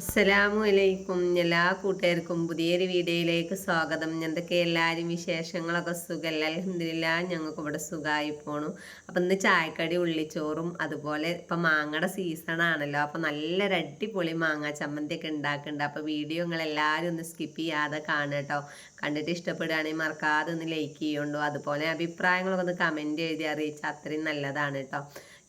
അസ്സലാമു അലൈക്കും എല്ലാ കൂട്ടുകാർക്കും പുതിയൊരു വീഡിയോയിലേക്ക് സ്വാഗതം. എന്തൊക്കെ എല്ലാവരും വിശേഷങ്ങളൊക്കെ സുഖമല്ല അലഹമില്ല ഞങ്ങൾക്ക് ഇവിടെ സുഖമായി പോണു. അപ്പം ഇന്ന് ചായക്കടി ഉള്ളിച്ചോറും അതുപോലെ ഇപ്പം മാങ്ങയുടെ സീസൺ ആണല്ലോ. അപ്പം നല്ലൊരു അടിപൊളി മാങ്ങ ചമ്മന്തിയൊക്കെ ഉണ്ടാക്കുന്നുണ്ട്. അപ്പോൾ വീഡിയോ നിങ്ങൾ എല്ലാവരും ഒന്ന് സ്കിപ്പ് ചെയ്യാതെ കാണുക കേട്ടോ. കണ്ടിട്ട് ഇഷ്ടപ്പെടുകയാണെങ്കിൽ മറക്കാതെ ഒന്ന് ലൈക്ക് ചെയ്യുണ്ടോ അതുപോലെ അഭിപ്രായങ്ങളൊക്കെ ഒന്ന് കമന്റ് എഴുതി അറിയിച്ചാൽ അത്രയും നല്ലതാണ് കേട്ടോ.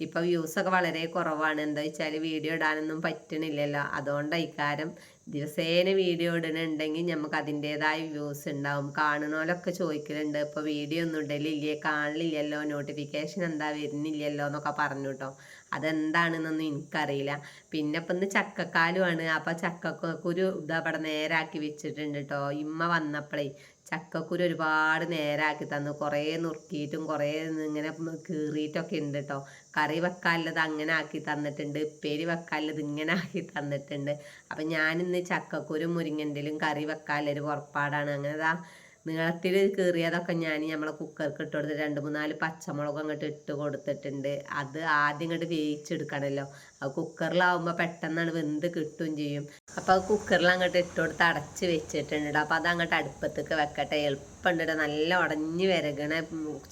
ഇപ്പം വ്യൂസൊക്കെ വളരെ കുറവാണ്. എന്താ വെച്ചാൽ വീഡിയോ ഇടാനൊന്നും പറ്റണില്ലല്ലോ. അതുകൊണ്ട് ഇക്കാരം ദിവസേന വീഡിയോ ഇടണുണ്ടെങ്കിൽ നമുക്ക് അതിന്റെതായ വ്യൂസ് ഉണ്ടാവും കാണുന്നവരൊക്കെ ചോദിക്കലുണ്ട്. ഇപ്പോൾ വീഡിയോ ഒന്നും ഇടലില്ലേ? കാണില്ലല്ലോ നോട്ടിഫിക്കേഷൻ എന്താ വരുന്നില്ലല്ലോ? എന്നൊക്കെ പറഞ്ഞു കേട്ടോ അതെന്താണെന്നൊന്നും എനിക്കറിയില്ല. പിന്നെ ഇപ്പം ഇന്ന് ചക്കക്കാലുമാണ് അപ്പം ചക്കക്കുരു ഇതാ ഇവിടെ നേരാക്കി വെച്ചിട്ടുണ്ട് കേട്ടോ ഇമ്മ വന്നപ്പോഴേ ചക്കക്കുരു ഒരുപാട് നേരാക്കി തന്നു. കുറേ നുറുക്കിയിട്ടും കുറേ ഇങ്ങനെ കീറിയിട്ടൊക്കെ ഉണ്ട് കേട്ടോ കറി വെക്കാനുള്ളത് അങ്ങനെ ആക്കി തന്നിട്ടുണ്ട്. ഉപ്പേരി വെക്കാനുള്ളത് ഇങ്ങനെ ആക്കി തന്നിട്ടുണ്ട്. അപ്പം ഞാനിന്ന് ചക്കക്കുരു മുരിങ്ങന്റെലും കറി വെക്കാനുള്ളൊരു പുറപ്പാടാണ്. അങ്ങനെ നീളത്തിൽ കീറിയതൊക്കെ ഞാൻ നമ്മളെ കുക്കർക്ക് ഇട്ട് കൊടുത്തിട്ട് രണ്ട് മൂന്നാൽ പച്ചമുളക് അങ്ങോട്ട് ഇട്ട് കൊടുത്തിട്ടുണ്ട്. അത് ആദ്യം ഇങ്ങോട്ട് വേവിച്ചെടുക്കണമല്ലോ അത് കുക്കറിലാവുമ്പോൾ പെട്ടെന്നാണ് വെന്ത് കിട്ടുകയും ചെയ്യും. അപ്പോൾ അത് കുക്കറിൽ അങ്ങോട്ട് ഇട്ട് കൊടുത്ത് അടച്ച് വെച്ചിട്ടുണ്ട് അപ്പോൾ അത് അങ്ങോട്ട് അടുപ്പത്തേക്ക് വെക്കട്ടെ. എളുപ്പമുണ്ട് നല്ല ഉടഞ്ഞ് വരകണ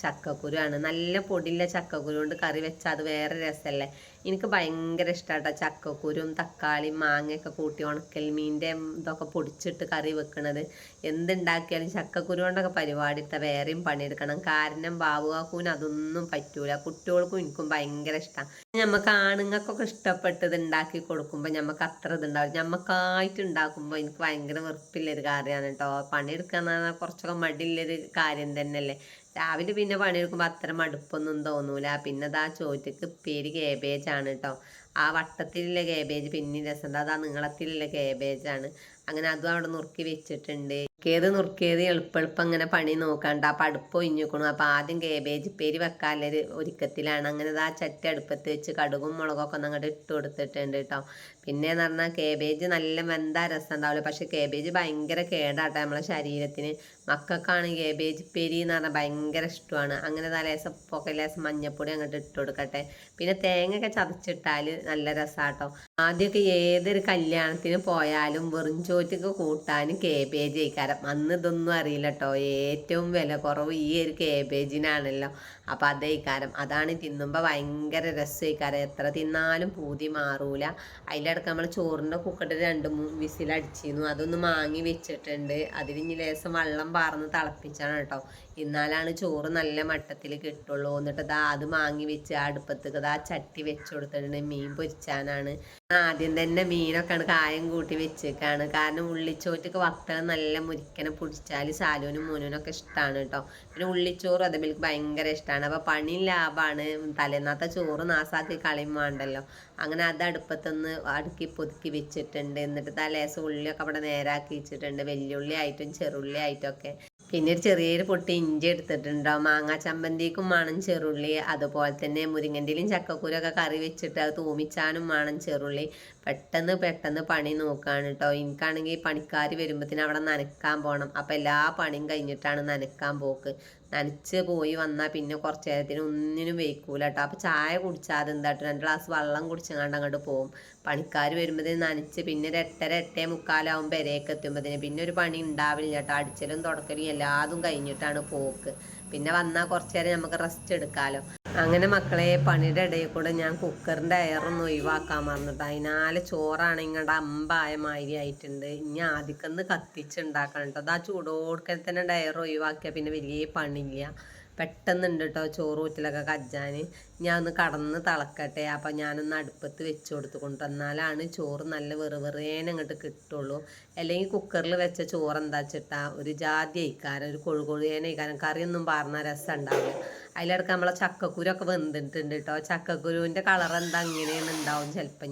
ചക്കക്കുരുവാണ്. നല്ല പൊടിയുള്ള ചക്കക്കുരു കൊണ്ട് കറി വെച്ചാൽ അത് വേറെ രസമല്ലേ എനിക്ക് ഭയങ്കര ഇഷ്ടമാട്ടോ ചക്കക്കുരും തക്കാളിയും മാങ്ങയൊക്കെ കൂട്ടി ഉണക്കൽ മീന്റെ ഇതൊക്കെ പൊടിച്ചിട്ട് കറി വെക്കണത്. എന്തുണ്ടാക്കിയാലും ചക്കക്കുരു കൊണ്ടൊക്കെ പരിപാടി എടുത്താൽ വേറെയും പണിയെടുക്കണം. കാരണം ബാബുകാക്കൂന് അതൊന്നും പറ്റൂല. കുട്ടികൾക്കും എനിക്കും ഭയങ്കര ഇഷ്ടമാണ് നമുക്ക് ആണുങ്ങൾക്കൊക്കെ ഇഷ്ടപ്പെട്ടത് ഉണ്ടാക്കി കൊടുക്കുമ്പോൾ നമുക്ക് അത്ര ഇതുണ്ടാവും ഞമ്മക്കായിട്ട് ഉണ്ടാക്കുമ്പോൾ എനിക്ക് ഭയങ്കര വെറുപ്പില്ലൊരു കാര്യമാണ് കേട്ടോ പണിയെടുക്കാന്ന് പറഞ്ഞാൽ കുറച്ചൊക്കെ മടിയുള്ളൊരു കാര്യം തന്നെയല്ലേ. രാവിലെ പിന്നെ പണിയെടുക്കുമ്പോൾ അത്ര മടുപ്പൊന്നും തോന്നൂല. പിന്നെ അതാ ചോറ്റക്ക് പേര് കേബേജാണ് കേട്ടോ ആ വട്ടത്തിലുള്ള കേബേജ് പിന്നെ രസമുണ്ട് അത് ആ നീളത്തിലുള്ള കേബേജാണ് അങ്ങനെ അതും അവിടെ നുറുക്കി വെച്ചിട്ടുണ്ട്. നുറുക്കിയത് നുറുക്കിയത് എളുപ്പെളുപ്പം അങ്ങനെ പണി നോക്കണ്ട. അപ്പം അടുപ്പ് ഒഴിഞ്ഞിക്കണു. അപ്പം ആദ്യം കേബേജ് പേര് വെക്കാനുള്ളൊരു ഒരുക്കത്തിലാണ്. അങ്ങനെ ആ ചട്ടി അടുപ്പത്ത് വെച്ച് കടുകും മുളകൊക്കെ ഒന്ന് അങ്ങോട്ട് ഇട്ട് കൊടുത്തിട്ടുണ്ട് കേട്ടോ പിന്നെ എന്ന് പറഞ്ഞാൽ കേബേജ് നല്ല വെന്ത രസം ഉണ്ടാവില്ല പക്ഷെ കേബേജ് ഭയങ്കര കേടാട്ടോ നമ്മളെ ശരീരത്തിന്. മക്കൾക്കാണ് കേബേജ് പെരി എന്ന് പറഞ്ഞാൽ ഭയങ്കര ഇഷ്ടമാണ്. അങ്ങനെ തലേസം പൊക്കെ ലേസം മഞ്ഞപ്പൊടി അങ്ങോട്ട് ഇട്ട് കൊടുക്കട്ടെ. പിന്നെ തേങ്ങയൊക്കെ ചതച്ചിട്ടാൽ നല്ല രസാട്ടോ. ആദ്യമൊക്കെ ഏതൊരു കല്യാണത്തിന് പോയാലും വെറും ചോറ്റൊക്കെ കൂട്ടാനും കേബേജ് കഴിക്കാരം അന്ന് ഇതൊന്നും അറിയില്ല കേട്ടോ ഏറ്റവും വില കുറവ് ഈ ഒരു കേബേജിനാണല്ലോ അപ്പോൾ അതേ ഇക്കാരം അതാണ് തിന്നുമ്പോൾ ഭയങ്കര രസം ഇക്കാരം എത്ര തിന്നാലും പൂതി മാറൂല. അതിലിടക്ക് നമ്മൾ ചോറിന്റെ കുക്കറിൽ രണ്ട് മൂന്ന് വിസിലടിച്ചിരുന്നു അതൊന്ന് മാങ്ങി വെച്ചിട്ടുണ്ട്. ഇനി ലേസം വെള്ളം പാർന്ന് തിളപ്പിച്ചാണ് കേട്ടോ. എന്നാലാണ് ചോറ് നല്ല മട്ടത്തിൽ കിട്ടുള്ളൂ. എന്നിട്ട് ദാ അത് മാങ്ങി വെച്ച് ആ അടുപ്പത്തേക്ക് ദാ ചട്ടി വെച്ച് കൊടുത്തിട്ടുണ്ട്. മീൻ പൊരിച്ചാനാണ്. ആദ്യം തന്നെ മീനൊക്കെയാണ് കായം കൂട്ടി വെച്ചേക്കാണ്. കാരണം ഉള്ളിച്ചോറ്റൊക്കെ വത്തൽ നല്ല മുരിക്കനെ പൊടിച്ചാൽ സാലുവിനും മൂനുവിനൊക്കെ ഇഷ്ടമാണ് കേട്ടോ. പിന്നെ ഉള്ളിച്ചോറ് അതേപോലെ ഭയങ്കര ഇഷ്ടമാണ് അപ്പോൾ പണി ലാഭമാണ് തലേന്നത്തെ ചോറ് നാസാക്കി കളയും വേണ്ടല്ലോ. അങ്ങനെ അത് അടുപ്പത്തൊന്ന് അടുക്കി പൊതുക്കി വെച്ചിട്ടുണ്ട്. എന്നിട്ട് തലേസം ഉള്ളിയൊക്കെ അവിടെ നേരാക്കി വെച്ചിട്ടുണ്ട്. വെല്ലുള്ളി ആയിട്ടും ചെറുള്ളി ആയിട്ടും ഒക്കെ. പിന്നെ ഒരു ചെറിയൊരു പൊട്ടി ഇഞ്ചി എടുത്തിട്ടുണ്ടാവും മാങ്ങാ ചമ്പന്തിക്കും വേണം ചെറുള്ളി. അതുപോലെ തന്നെ മുരിങ്ങന്റെലും ചക്കക്കുരൊക്കെ കറി വെച്ചിട്ട് അത് തൂമിച്ചാനും വേണം ചെറുള്ളി. പെട്ടെന്ന് പെട്ടെന്ന് പണി നോക്കുകയാണ് കേട്ടോ എനിക്കാണെങ്കിൽ പണിക്കാർ വരുമ്പോഴത്തേന് അവിടെ നനക്കാൻ പോകണം അപ്പം എല്ലാ പണിയും കഴിഞ്ഞിട്ടാണ് നനക്കാൻ പോക്ക്. നനച്ച് പോയി വന്നാൽ പിന്നെ കുറച്ച് നേരത്തിന് ഒന്നിനും വെയ്ക്കൂല കേട്ടോ അപ്പം ചായ കുടിച്ചാൽ എന്താട്ടോ. രണ്ട് ഗ്ലാസ് വെള്ളം കുടിച്ചങ്ങാണ്ട് അങ്ങോട്ട് പോകും പണിക്കാർ വരുമ്പോഴത്തേന് നനച്ച് പിന്നെ ഒരു എട്ടര എട്ടേ മുക്കാലാവും പെരയൊക്കെ എത്തുമ്പോഴത്തേന് പിന്നെ ഒരു പണി ഉണ്ടാവില്ല കേട്ടോ അടിച്ചലും തുടക്കലും എല്ലാതും കഴിഞ്ഞിട്ടാണ് പോക്ക്. പിന്നെ വന്നാൽ കുറച്ച് നേരം നമുക്ക് റെസ്റ്റ് എടുക്കാമല്ലോ അങ്ങനെ മക്കളെ പണിയുടെ ഇടയിൽ കൂടെ ഞാൻ കുക്കറിന്റെ അയറൊന്ന് ഒഴിവാക്കാൻ മറന്നിട്ട്. ചോറാണ് ഇങ്ങോട്ട് അമ്പായ മാതിരി ആയിട്ടുണ്ട്. ഇനി ആദ്യക്കൊന്ന് കത്തിച്ചുണ്ടാക്കണം കേട്ടോ. അത് ആ തന്നെ ഡയർ ഒഴിവാക്കിയാൽ പിന്നെ വലിയ പണിയില്ല. പെട്ടെന്നുണ്ട് കേട്ടോ ചോറ് ഊറ്റിലൊക്കെ കജ്ജാൻ ഒന്ന് കടന്ന് തിളക്കട്ടെ. അപ്പം ഞാനൊന്ന് അടുപ്പത്ത് വെച്ച് കൊടുത്തു കൊണ്ടുവന്നാലാണ് ചോറ് നല്ല വെറു വെറുവേനെ അങ്ങോട്ട് കിട്ടുള്ളൂ. അല്ലെങ്കിൽ കുക്കറിൽ വെച്ച ചോറ് എന്താ വെച്ചിട്ടാ? ഒരു ജാതി അയക്കാരം ഒരു കൊഴുകൊഴുവേന അയക്കാനും കറിയൊന്നും പാർന്ന രസം ഉണ്ടാവില്ല അതിലിടക്ക് നമ്മളെ ചക്കക്കുരൊക്കെ വെന്തിട്ടുണ്ട് കേട്ടോ ചക്കക്കുരുവിന്റെ കളർ എന്താ അങ്ങനെയാണ് ഉണ്ടാവും ചിലപ്പം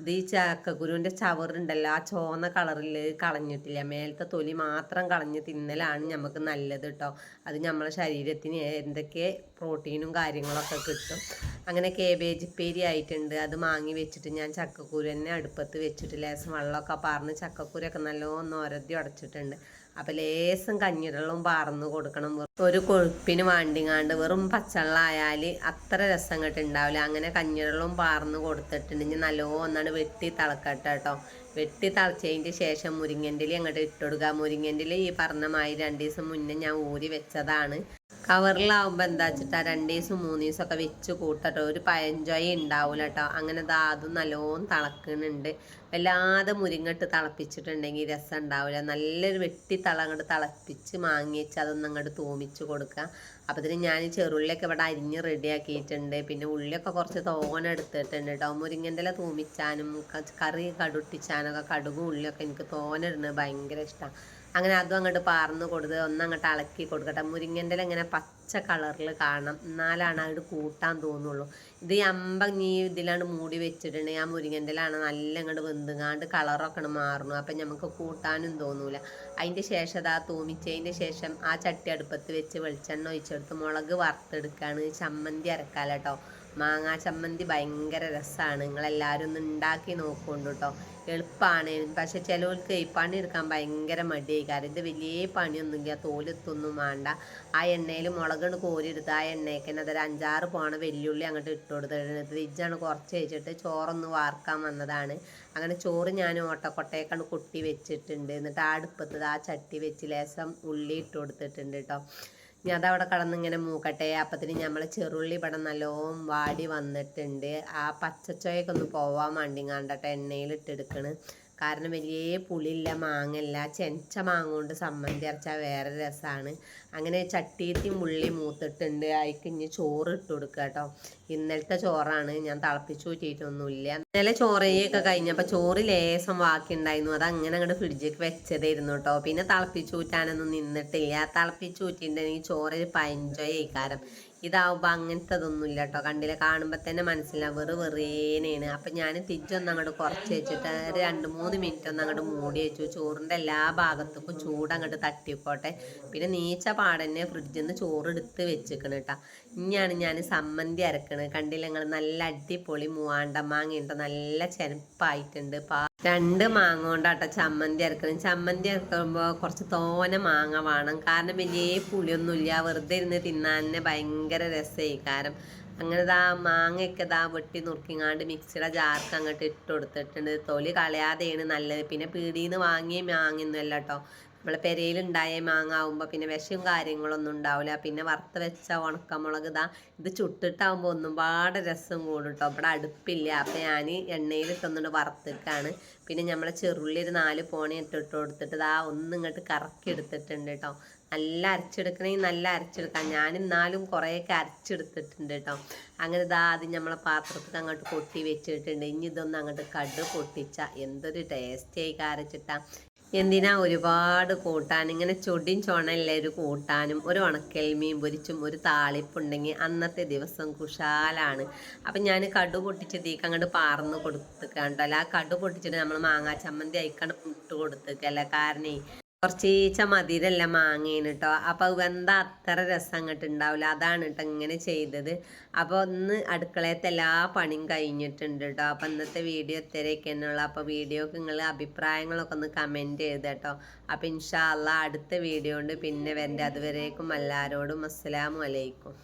ഇത് ഈ ചക്കക്കുരുവിന്റെ ചവറുണ്ടല്ലോ ആ ചോന്ന കളറിൽ കളഞ്ഞിട്ടില്ല. മേലത്തെ തൊലി മാത്രം കളഞ്ഞ് തിന്നലാണ് നമുക്ക് നല്ലത് കേട്ടോ അത് നമ്മളെ ശരീരത്തിന് എന്തൊക്കെ പ്രോട്ടീനും കാര്യങ്ങളൊക്കെ കിട്ടും. അങ്ങനെ കേബേജ് പേരി ആയിട്ടുണ്ട്. അത് മാങ്ങി വെച്ചിട്ട് ഞാൻ ചക്കക്കുരു തന്നെ അടുപ്പത്ത് വെച്ചിട്ട് ലേശം വെള്ളമൊക്കെ പാർന്ന് ചക്കക്കുരൊക്കെ നല്ലോണം ഒരതി ഉടച്ചിട്ടുണ്ട്. അപ്പം ലേസം കഞ്ഞിരളും പാർന്നു കൊടുക്കണം. ഒരു കൊഴുപ്പിന് വാണ്ടിങ്ങാണ്ട് വെറും പച്ചവെള്ളമായാൽ അത്ര രസം ഇങ്ങോട്ട് ഉണ്ടാവില്ല അങ്ങനെ കഞ്ഞിരളും പാർന്ന് കൊടുത്തിട്ടുണ്ടെങ്കിൽ നല്ലോന്നാണ് വെട്ടി തിളക്കട്ടെ കേട്ടോ വെട്ടി തിളച്ചതിന്റെ ശേഷം മുരിങ്ങന്റെ അങ്ങോട്ട് ഇട്ടുകൊടുക്കുക മുരിങ്ങന്റെ ഈ പറഞ്ഞ മാതിരി രണ്ട് ദിവസം മുന്നേ ഞാൻ ഊരി വെച്ചതാണ്. കവറിലാവുമ്പോൾ എന്താ വെച്ചിട്ടാ രണ്ട് ദിവസം മൂന്ന് ദിവസമൊക്കെ വെച്ച് കൂട്ടട്ടോ. ഒരു പഴഞ്ചോയ ഉണ്ടാവില്ല കേട്ടോ അങ്ങനെ അതും നല്ലോണം തിളക്കുന്നുണ്ട് വല്ലാതെ മുരിങ്ങട്ട് തിളപ്പിച്ചിട്ടുണ്ടെങ്കിൽ രസം ഉണ്ടാവില്ല നല്ലൊരു വെട്ടി തള അങ്ങോട്ട് തിളപ്പിച്ച് മാങ്ങിച്ച് അതൊന്നും അങ്ങോട്ട് തൂമിച്ച് കൊടുക്കുക. അപ്പത്തിന് ഞാൻ ചെറുള്ളിയൊക്കെ ഇവിടെ അരിഞ്ഞ് റെഡിയാക്കിയിട്ടുണ്ട്. പിന്നെ ഉള്ളിയൊക്കെ കുറച്ച് തോന എടുത്തിട്ടുണ്ട് കേട്ടോ. മുരിങ്ങന്റെ തൂമിച്ചാനും കറി കടുട്ടിച്ചാനൊക്കെ കടുകും ഉള്ളിയൊക്കെ എനിക്ക് തോനെ ഇടുന്നത് ഭയങ്കര ഇഷ്ടമാണ് അങ്ങനെ അതും അങ്ങോട്ട് പാർന്ന് കൊടുത്ത് ഒന്നങ്ങോട്ട് ഇളക്കി കൊടുക്കട്ടെ. മുരിങ്ങന്റെ ഇങ്ങനെ പച്ച കളറിൽ കാണണം എന്നാലാണ് അത് കൂട്ടാൻ തോന്നുള്ളൂ. ഇത് ഈ അമ്പ നീ ഇതിലാണ്ട് മൂടി വെച്ചിട്ടുണ്ടെങ്കിൽ ആ മുരിങ്ങന്റെലാണ് നല്ല അങ്ങോട്ട് വെന്തുങ്ങാണ്ട് കളറൊക്കെ മാറണം അപ്പം നമുക്ക് കൂട്ടാനും തോന്നൂല. അതിന്റെ ശേഷം അത് ആ തൂമിച്ചതിന്റെ ശേഷം ആ ചട്ടി അടുപ്പത്ത് വെച്ച് വെളിച്ചെണ്ണ ഒഴിച്ചെടുത്ത് മുളക് വറുത്തെടുക്കുകയാണ് ചമ്മന്തി അരക്കാലോ മാങ്ങാ ചമ്മന്തി ഭയങ്കര രസമാണ് നിങ്ങളെല്ലാവരും ഒന്ന് ഉണ്ടാക്കി നോക്കുന്നുണ്ട് കേട്ടോ എളുപ്പമാണ് പക്ഷെ ചിലവർക്ക് ഈ പണി എടുക്കാൻ ഭയങ്കര മടിയായി. കാരണം ഇത് വലിയ പണിയൊന്നുമില്ല തോലെത്തൊന്നും വേണ്ട ആ എണ്ണയിൽ മുളക് കോരിയെടുത്ത് ആ എണ്ണയ്ക്ക് തന്നെ അതൊരു അഞ്ചാറ് പോണ വെല്ലുള്ളി അങ്ങോട്ട് ഇട്ട് കൊടുത്തിട്ടുണ്ട് ഫ്രിഡ്ജാണ് കുറച്ച് വെച്ചിട്ട് ചോറൊന്ന് വാർക്കാൻ വന്നതാണ്. അങ്ങനെ ചോറ് ഞാൻ ഓട്ടക്കൊട്ടയൊക്കെ കൊട്ടി വെച്ചിട്ടുണ്ട്. എന്നിട്ട് ആ അടുപ്പത്ത് ആ ചട്ടി വെച്ച് ലേശം ഉള്ളി ഇട്ട് കൊടുത്തിട്ടുണ്ട് കേട്ടോ ഞാൻ അതവിടെ കടന്നിങ്ങനെ മൂക്കട്ടെ. അപ്പത്തിന് നമ്മൾ ചെറുള്ളി ഇവിടെ നല്ലോം വാടി വന്നിട്ടുണ്ട്. ആ പച്ചച്ചോയൊക്കെ പോവാൻ വേണ്ടിങ്ങാണ്ടട്ടെ എണ്ണയിൽ ഇട്ടെടുക്കണ് കാരണം വലിയ പുളിയില്ല മാങ്ങല്ല ചെനച്ച മാങ്ങ കൊണ്ട് സമ്മന്തി അരച്ചാൽ വേറെ രസമാണ് അങ്ങനെ ചട്ടിയത്തി മുള്ളി മൂത്തിട്ടുണ്ട്. അതിക്ക് ഇനി ചോറ് ഇട്ട് കൊടുക്കുക കേട്ടോ. ഇന്നലത്തെ ചോറാണ്. ഞാൻ തിളപ്പിച്ചു കൂറ്റിയിട്ടൊന്നുമില്ല ഇന്നലെ ചോറയൊക്കെ കഴിഞ്ഞപ്പോൾ ചോറ് ലേസം ബാക്കി ഉണ്ടായിരുന്നു അത് അങ്ങനെ അങ്ങോട്ട് ഫ്രിഡ്ജിലേക്ക് വെച്ചതായിരുന്നു കേട്ടോ. പിന്നെ തിളപ്പിച്ചു കൂറ്റാനൊന്നും നിന്നിട്ടില്ല. തിളപ്പിച്ചു ഊറ്റിയിട്ടുണ്ടെങ്കിൽ ചോറ് പഞ്ചോയ കാരം ഇതാവുമ്പോൾ അങ്ങനത്തെ അതൊന്നും ഇല്ല കേട്ടോ കണ്ടില്ല? കാണുമ്പോൾ തന്നെ മനസ്സിലാവും. വെറു വെറേനെയാണ് അപ്പം ഞാൻ തിരിച്ചൊന്ന് അങ്ങോട്ട് കുറച്ച് വെച്ചിട്ട് രണ്ട് മൂന്ന് മിനിറ്റ് ഒന്ന് അങ്ങോട്ട് മൂടി വെച്ചു. ചോറിന്റെ എല്ലാ ഭാഗത്തേക്കും ചൂട് അങ്ങോട്ട് തട്ടിപ്പോട്ടെ പിന്നെ നീച്ച പാടന്നെ ഫ്രിഡ്ജിൽ നിന്ന് ചോറ് എടുത്ത് വെച്ചിക്കണം കേട്ടോ ഇനിയാണ് ഞാൻ സമ്മന്തി അരക്കണത് കണ്ടില്ല? നിങ്ങൾ നല്ല അടിപൊളി മൂവാണ്ട മാങ്ങ ഉണ്ട് നല്ല ചെനപ്പായിട്ടുണ്ട്. പാ രണ്ട് മാങ്ങ കൊണ്ടാട്ടോ ചമ്മന്തി അരക്കണം ചമ്മന്തി അരക്കുമ്പോൾ കുറച്ച് തോനെ മാങ്ങ വേണം. കാരണം വലിയ പുളിയൊന്നുമില്ല വെറുതെ ഇരുന്ന് തിന്നാൻ തന്നെ ഭയങ്കര രസമായി കാരണം അങ്ങനെ ഇതാ മാങ്ങയൊക്കെ ഇതാ വെട്ടി നുറുക്കിങ്ങാണ്ട് മിക്സിയുടെ ജാർക്ക് അങ്ങോട്ട് ഇട്ട് കൊടുത്തിട്ടുണ്ട്. തൊലി കളയാതെയാണ് നല്ലത്. പിന്നെ പീടിയിൽ നിന്ന് വാങ്ങിയ മാങ്ങയൊന്നുമല്ല കേട്ടോ നമ്മളെ പെരയിലുണ്ടായ മാങ്ങ ആവുമ്പോൾ പിന്നെ വിഷയും കാര്യങ്ങളൊന്നും ഉണ്ടാവില്ല പിന്നെ വറുത്ത് വെച്ച ഉണക്കമുളക് ഇതാ ഇത് ചുട്ടിട്ടാവുമ്പോൾ ഒന്നും പാടെ രസം കൂടും കേട്ടോ ഇവിടെ അടുപ്പില്ല. അപ്പം ഞാൻ എണ്ണയിലിട്ടൊന്നുകൊണ്ട് വറുത്തിട്ടാണ് പിന്നെ നമ്മളെ ചെറുള്ളി ഒരു നാല് പോണി ഇട്ടിട്ട് കൊടുത്തിട്ട് ഇതാ ഒന്ന് ഇങ്ങോട്ട് കറക്കി എടുത്തിട്ടുണ്ട് കേട്ടോ നല്ല അരച്ചെടുക്കണമെങ്കിൽ നല്ല അരച്ചെടുക്കാം. ഞാൻ എന്നാലും കുറേയൊക്കെ അരച്ചെടുത്തിട്ടുണ്ട് കേട്ടോ അങ്ങനെ ഇതാ അത് നമ്മളെ പാത്രത്തിൽ അങ്ങോട്ട് കൊട്ടി വെച്ചിട്ടുണ്ട്. ഇനി ഇതൊന്ന് അങ്ങോട്ട് കട് പൊട്ടിച്ച എന്തൊരു ടേസ്റ്റിയായി കരച്ചിട്ടാ. എന്തിനാ ഒരുപാട് കൂട്ടാൻ? ഇങ്ങനെ ചൊടിയും ചൊണല്ലേ ഒരു കൂട്ടാനും ഒരു ഉണക്കൽ മീൻ പൊരിച്ചും ഒരു താളിപ്പുണ്ടെങ്കിൽ അന്നത്തെ ദിവസം കുശാലാണ്. അപ്പം ഞാൻ കടു പൊട്ടിച്ച് തീക്ക് അങ്ങോട്ട് പാർന്ന് കൊടുത്തിട്ടുണ്ടല്ലോ ആ കടു പൊട്ടിച്ചിട്ട് നമ്മൾ മാങ്ങാ ചമ്മന്തി അയക്കാണ്ട് ഇട്ട് കൊടുത്തേക്കല്ല കാരണം കുറച്ചീച്ച മതിരല്ല മാങ്ങേന് കേട്ടോ അപ്പോൾ വെന്ത അത്ര രസം അങ്ങോട്ട് ഉണ്ടാവില്ല അതാണ് കേട്ടോ ഇങ്ങനെ ചെയ്തത്. അപ്പോൾ ഒന്ന് അടുക്കളയത്തെ എല്ലാ പണിയും കഴിഞ്ഞിട്ടുണ്ട് കേട്ടോ അപ്പോൾ ഇന്നത്തെ വീഡിയോ ഇത്രയൊക്കെയാണുള്ളൂ അപ്പോൾ വീഡിയോക്ക് നിങ്ങൾ അഭിപ്രായങ്ങളൊക്കെ ഒന്ന് കമന്റ് ചെയ്ത് കേട്ടോ അപ്പോൾ ഇൻഷാ അള്ളാ അടുത്ത വീഡിയോ ഉണ്ട്. പിന്നെ വരണ്ട. അതുവരേക്കും എല്ലാവരോടും അസ്സലാമു അലൈക്കും.